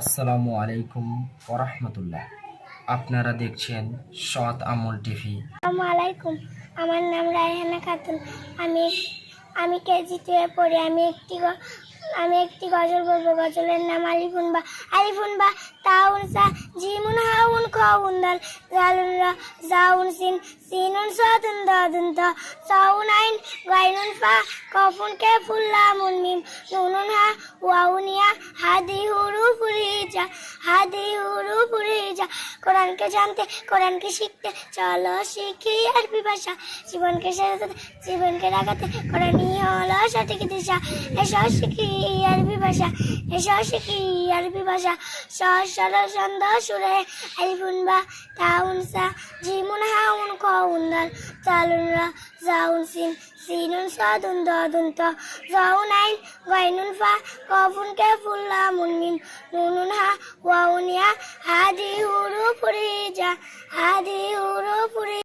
আসসালামু আলাইকুম ওরহমতুল্লাহ। আপনারা দেখছেন সৎ আমল টিভি। আসসালামু আলাইকুম, আমার নাম রায়হানা খাতুন। আমি আমি কেজি টুয়ে পড়ি। আমি একটি আমি একটি গজল বলব। গজলের নাম আলিফুন বা আলিফুন বা তাউন সা, জিমুন হাউন খাউন দাল, জালুন রা, জাউন সিন, সিনুন সাদুন দাদুন তা সাউন আইন, গাইনুন ফা, কফুন কে ফুল্লামুন মিম হাদি হুরু ফুরিজা হাদি হুরু ফুরিজা কোরআনকে জানতে, কোরআনকে শিখতে, চলো শিখি আরবি ভাষা। জীবনকে সাজাতে, জীবনকে রাখাতে কোরআনই হলো সঠিক দিশা। এসো শিখি আরবি ভাষা, এসো শিখি আরবি ভাষা। সহজ সরল ছন্দ সুরে আলিফুন বা তাউন সা জিমুন হাউন খাউন দাল তালুন রা জাউন সিন, সিনুন সাদুন দাদুন তা। জাউন আইন, গাইনুন ফা, কফুন কে ফুল্লামুন মিম নুনুন হা, ওয়াউন ইয়া, হাদি হুরু ফুরিজা হাদি হুরু ফুরি